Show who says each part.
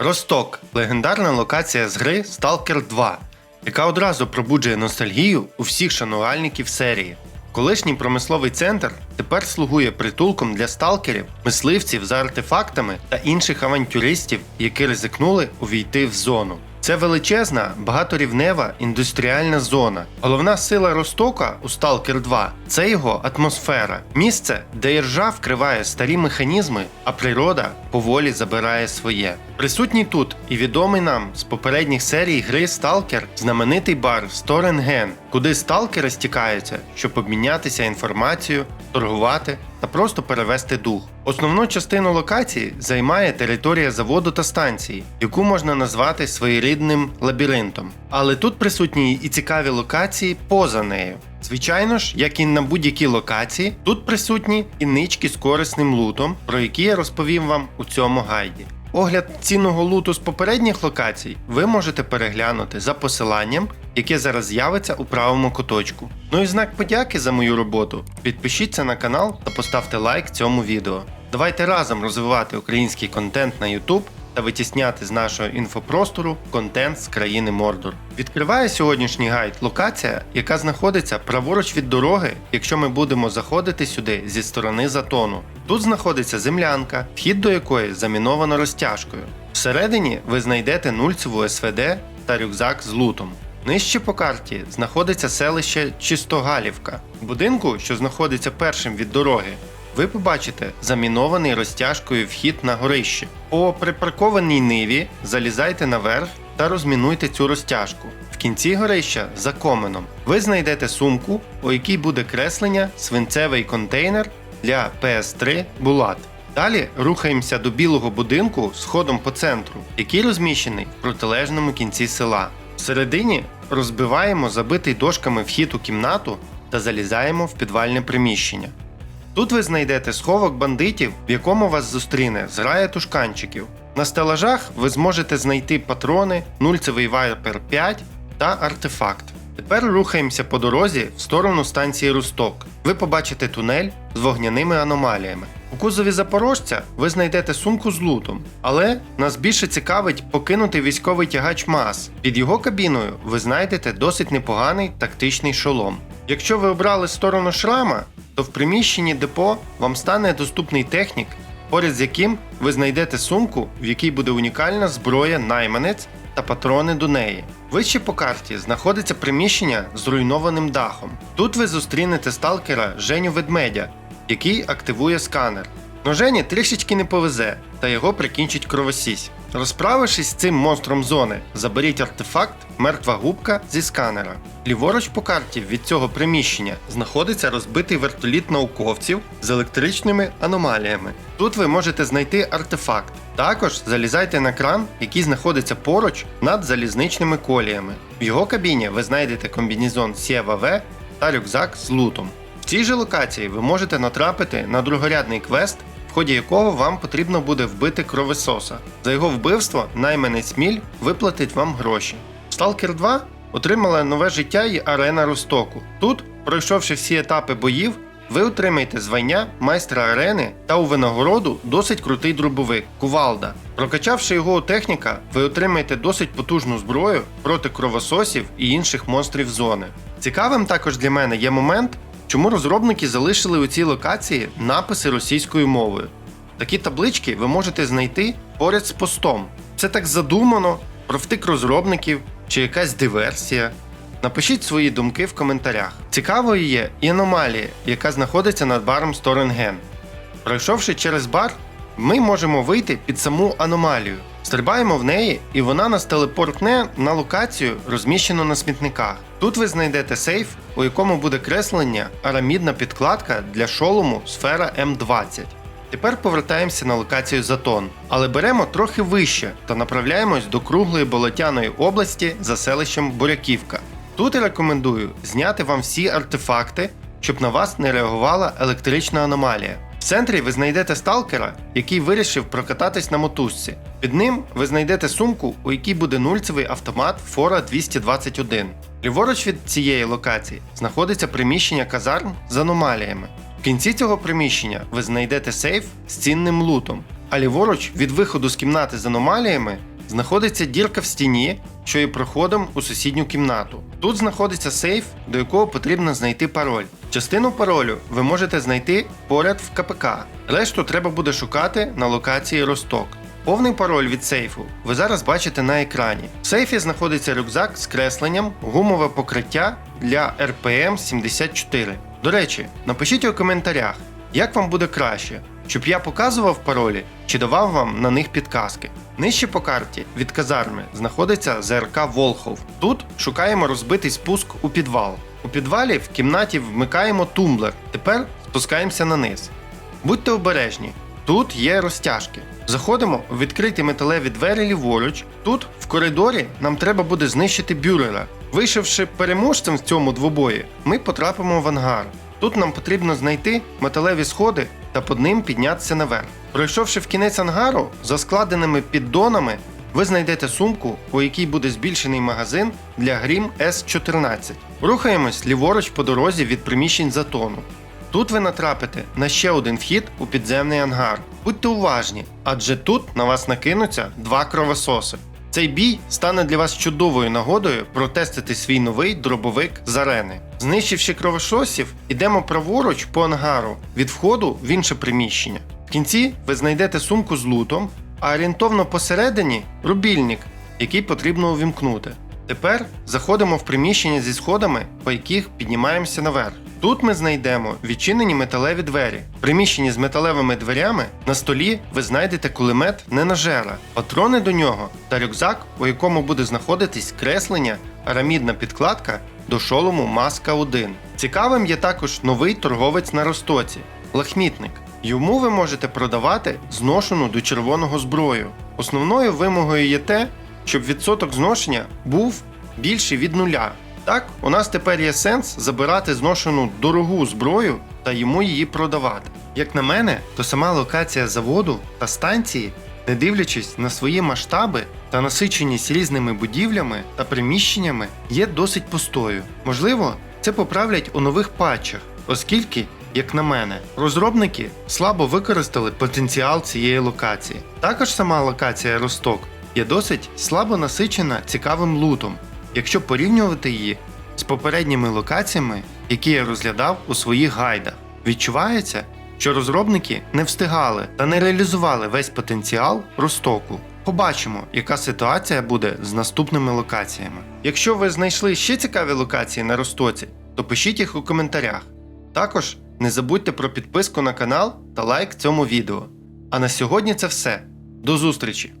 Speaker 1: Росток легендарна локація з гри Stalker 2, яка одразу пробуджує ностальгію у всіх шанувальників серії. Колишній промисловий центр тепер слугує притулком для сталкерів, мисливців за артефактами та інших авантюристів, які ризикнули увійти в зону. Це величезна, багаторівнева індустріальна зона. Головна сила Ростока у Stalker 2 це його атмосфера, місце, де іржа вкриває старі механізми, а природа поволі забирає своє. Присутній тут і відомий нам з попередніх серій гри Stalker знаменитий бар Сторенген, куди сталкери стікаються, щоб обмінятися інформацією, торгувати та просто перевести дух. Основну частину локації займає територія заводу та станції, яку можна назвати своєрідним лабіринтом. Але тут присутні і цікаві локації поза нею. Звичайно ж, як і на будь-якій локації, тут присутні і нички з корисним лутом, про які я розповім вам у цьому гайді. Огляд цінного луту з попередніх локацій ви можете переглянути за посиланням, яке зараз з'явиться у правому куточку. Ну і знак подяки за мою роботу. Підпишіться на канал та поставте лайк цьому відео. Давайте разом розвивати український контент на YouTube та витісняти з нашого інфопростору контент з країни Мордор. Відкриває сьогоднішній гайд локація, яка знаходиться праворуч від дороги, якщо ми будемо заходити сюди зі сторони затону. Тут знаходиться землянка, вхід до якої заміновано розтяжкою. Всередині ви знайдете нульцеву СВД та рюкзак з лутом. Нижче по карті знаходиться селище Чистогалівка. Будинку, що знаходиться першим від дороги, ви побачите замінований розтяжкою вхід на горище. По припаркованій ниві залізайте наверх та розмінуйте цю розтяжку. В кінці горища за коменом ви знайдете сумку, у якій буде креслення свинцевий контейнер для PS3 Булат. Далі рухаємося до білого будинку з ходом по центру, який розміщений в протилежному кінці села. Всередині розбиваємо забитий дошками вхід у кімнату та залізаємо в підвальне приміщення. Тут ви знайдете сховок бандитів, в якому вас зустріне зграя тушканчиків. На стелажах ви зможете знайти патрони, нульцевий вайпер 5 та артефакт. Тепер рухаємося по дорозі в сторону станції Русток. Ви побачите тунель з вогняними аномаліями. У кузові запорожця ви знайдете сумку з лутом, але нас більше цікавить покинутий військовий тягач МАЗ. Під його кабіною ви знайдете досить непоганий тактичний шолом. Якщо ви обрали сторону шрама, то в приміщенні депо вам стане доступний технік, поряд з яким ви знайдете сумку, в якій буде унікальна зброя найманець та патрони до неї. Вище по карті знаходиться приміщення з зруйнованим дахом. Тут ви зустрінете сталкера Женю Ведмедя, який активує сканер. Но Жені трішечки не повезе, та його прикінчить кровосісь. Розправившись з цим монстром зони, заберіть артефакт мертва губка зі сканера. Ліворуч по карті від цього приміщення знаходиться розбитий вертоліт науковців з електричними аномаліями. Тут ви можете знайти артефакт. Також залізайте на кран, який знаходиться поруч над залізничними коліями. В його кабіні ви знайдете комбінезон Сєва В та рюкзак з лутом. В цій же локації ви можете натрапити на другорядний квест, ході якого вам потрібно буде вбити кровососа. За його вбивство найманець Міль виплатить вам гроші. Stalker 2 отримала нове життя і арена Ростоку. Тут, пройшовши всі етапи боїв, ви отримаєте звання майстра арени та у винагороду досить крутий дробовик Кувалда. Прокачавши його у техніка, ви отримаєте досить потужну зброю проти кровососів і інших монстрів зони. Цікавим також для мене є момент, чому розробники залишили у цій локації написи російською мовою. Такі таблички ви можете знайти поряд з постом. Це так задумано, про втик розробників чи якась диверсія. Напишіть свої думки в коментарях. Цікавою є і аномалія, яка знаходиться над баром Сторенген. Пройшовши через бар, ми можемо вийти під саму аномалію. Стрибаємо в неї, і вона нас телепортне на локацію, розміщену на смітниках. Тут ви знайдете сейф, у якому буде креслення арамідна підкладка для шолому сфера М20. Тепер повертаємося на локацію Затон, але беремо трохи вище та направляємось до круглої болотяної області за селищем Буряківка. Тут рекомендую зняти вам всі артефакти, щоб на вас не реагувала електрична аномалія. Центрі ви знайдете сталкера, який вирішив прокататись на мотузці. Під ним ви знайдете сумку, у якій буде нульцевий автомат Фора 221. Ліворуч від цієї локації знаходиться приміщення казарм з аномаліями. В кінці цього приміщення ви знайдете сейф з цінним лутом. а ліворуч від виходу з кімнати з аномаліями знаходиться дірка в стіні, що є проходом у сусідню кімнату. Тут знаходиться сейф, до якого потрібно знайти пароль. Частину паролю ви можете знайти поряд в КПК. Решту треба буде шукати на локації Росток. Повний пароль від сейфу ви зараз бачите на екрані. В сейфі знаходиться рюкзак з кресленням, гумове покриття для РПМ 74. До речі, напишіть у коментарях, як вам буде краще, щоб я показував паролі чи давав вам на них підказки. Нижче по карті від казарми знаходиться ЗРК Волхов. Тут шукаємо розбитий спуск у підвал. У підвалі в кімнаті вмикаємо тумблер. Тепер спускаємося на низ. Будьте обережні, тут є розтяжки. Заходимо у відкриті металеві двері ліворуч. Тут, в коридорі, нам треба буде знищити бюрера. Вийшовши переможцем в цьому двобої, ми потрапимо в ангар. Тут нам потрібно знайти металеві сходи та під ним піднятися наверх. Пройшовши в кінець ангару, за складеними піддонами, ви знайдете сумку, у якій буде збільшений магазин для Грім С14. Рухаємось ліворуч по дорозі від приміщень затону. Тут ви натрапите на ще один вхід у підземний ангар. Будьте уважні, адже тут на вас накинуться два кровососи. Цей бій стане для вас чудовою нагодою протестити свій новий дробовик з арени. Знищивши кровососів, ідемо праворуч по ангару від входу в інше приміщення. В кінці ви знайдете сумку з лутом, а орієнтовно посередині рубільник, який потрібно увімкнути. Тепер заходимо в приміщення зі сходами, по яких піднімаємося наверх. Тут ми знайдемо відчинені металеві двері. В приміщенні з металевими дверями на столі ви знайдете кулемет ненажера, патрони до нього та рюкзак, у якому буде знаходитись креслення, арамідна підкладка до шолому Маска 1. Цікавим є також новий торговець на Ростоці лахмітник. Йому ви можете продавати зношену до червоного зброю. Основною вимогою є те, щоб відсоток зношення був більший від нуля. Так, у нас тепер є сенс забирати зношену дорогу зброю та йому її продавати. Як на мене, то сама локація заводу та станції, не дивлячись на свої масштаби та насиченість різними будівлями та приміщеннями, є досить пустою. Можливо, це поправлять у нових патчах, оскільки, як на мене, розробники слабо використали потенціал цієї локації. Також сама локація Росток є досить слабо насичена цікавим лутом, якщо порівнювати її з попередніми локаціями, які я розглядав у своїх гайдах. Відчувається, що розробники не встигали та не реалізували весь потенціал Ростоку. Побачимо, яка ситуація буде з наступними локаціями. Якщо ви знайшли ще цікаві локації на Ростоці, то пишіть їх у коментарях. Також не забудьте про підписку на канал та лайк цьому відео. А на сьогодні це все. До зустрічі!